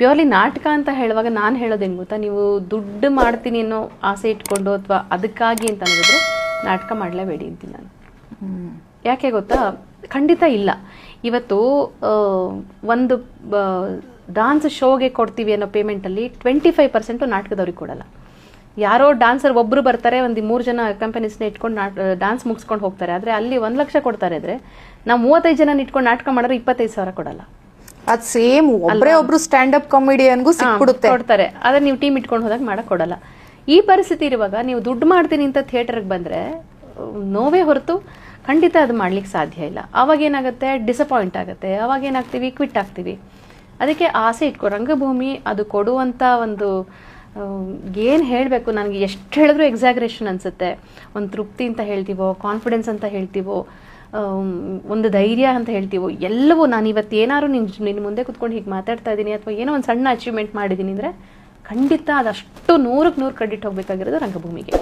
Purely ನಾಟಕ ಅಂತ ಹೇಳುವಾಗ ನಾನು ಹೇಳೋದೇನು ಗೊತ್ತಾ? ನೀವು ದುಡ್ಡು ಮಾಡ್ತೀನಿ ಅನ್ನೋ ಆಸೆ ಇಟ್ಕೊಂಡು ಅಥವಾ ಅದಕ್ಕಾಗಿ ಅಂತ ಅನ್ನೋದಿದ್ರೆ ನಾಟಕ ಮಾಡಲೇಬೇಡಿ ಅಂತೀನಿ ನಾನು. ಯಾಕೆ ಗೊತ್ತಾ? ಖಂಡಿತ ಇಲ್ಲ. ಇವತ್ತು ಒಂದು ಡಾನ್ಸ್ ಶೋಗೆ ಕೊಡ್ತೀವಿ ಅನ್ನೋ ಪೇಮೆಂಟಲ್ಲಿ ಟ್ವೆಂಟಿ ಫೈವ್ ಪರ್ಸೆಂಟು ನಾಟಕದವ್ರಿಗೆ ಕೊಡಲ್ಲ. ಯಾರೋ ಡಾನ್ಸರ್ ಒಬ್ಬರು ಬರ್ತಾರೆ, ಒಂದು ಮೂರು ಜನ ಕಂಪನೀಸ್ನ ಇಟ್ಕೊಂಡು ನಾಟ್ ಡಾನ್ಸ್ ಮುಗಿಸ್ಕೊಂಡು ಹೋಗ್ತಾರೆ. ಆದರೆ ಅಲ್ಲಿ ಒಂದು ಲಕ್ಷ ಕೊಡ್ತಾರೆ ಅಂದರೆ ನಾವು ಮೂವತ್ತೈದು ಜನ ಇಟ್ಕೊಂಡು ನಾಟಕ ಮಾಡಿದ್ರೆ ಇಪ್ಪತ್ತೈದು ಸಾವಿರ ಕೊಡಲ್ಲ. ಅದ್ ಸೇಮ್ ಒಬ್ರೇ ಒಬ್ರು ಸ್ಟ್ಯಾಂಡ್ ಅಪ್ ಕಾಮಿಡಿಯನ್ಗೂ ಸಿಕ್ಬಿಡುತ್ತೆ. ಕೊಡ್ತಾರೆ. ಆದ್ರೆ ನೀವು ಟೀಮ್ ಇಟ್ಕೊಂಡು ಹೋದಾಗ ಮಾಡಕ್ ಕೊಡಲ್ಲ. ಈ ಪರಿಸ್ಥಿತಿ ಇರುವಾಗ ನೀವು ದುಡ್ಡು ಮಾಡ್ತೀನಿ ಅಂತ ಥಿಯೇಟರ್ಗೆ ಬಂದ್ರೆ ನೋವೇ ಹೊರತು ಖಂಡಿತ ಅದು ಮಾಡ್ಲಿಕ್ಕೆ ಸಾಧ್ಯ ಇಲ್ಲ. ಅವಾಗ ಏನಾಗುತ್ತೆ? ಡಿಸಪಾಯಿಂಟ್ ಆಗುತ್ತೆ. ಅವಾಗ ಏನಾಗ್ತೀವಿ? ಕ್ವಿಟ್ ಆಗ್ತೀವಿ. ಅದಕ್ಕೆ ಆಸೆ ಇಟ್ಕೊ. ರಂಗಭೂಮಿ ಅದು ಕೊಡುವಂತ ಒಂದು ಏನು ಹೇಳಬೇಕು? ನನಗೆ ಎಷ್ಟು ಹೇಳಿದ್ರು ಎಕ್ಸಾಗ್ರೇಷನ್ ಅನಿಸುತ್ತೆ. ಒಂದು ತೃಪ್ತಿ ಅಂತ ಹೇಳ್ತೀವೋ ಕಾನ್ಫಿಡೆನ್ಸ್ ಅಂತ ಹೇಳ್ತೀವೋ ಒಂದು ಧೈರ್ಯ ಅಂತ ಹೇಳ್ತೀವೋ, ಎಲ್ಲವೂ ನಾನು ಇವತ್ತು ಏನಾದ್ರು ನಿನ್ನ ನಿನ್ನ ಮುಂದೆ ಕುತ್ಕೊಂಡು ಹೀಗೆ ಮಾತಾಡ್ತಾ ಇದ್ದೀನಿ ಅಥವಾ ಏನೋ ಒಂದು ಸಣ್ಣ ಅಚೀವ್ಮೆಂಟ್ ಮಾಡಿದ್ದೀನಿ ಅಂದರೆ ಖಂಡಿತ ಅದಷ್ಟು ನೂರಕ್ಕೆ ನೂರು ಕ್ರೆಡಿಟ್ ಹೋಗಬೇಕಾಗಿರೋದು ರಂಗಭೂಮಿಗೆ.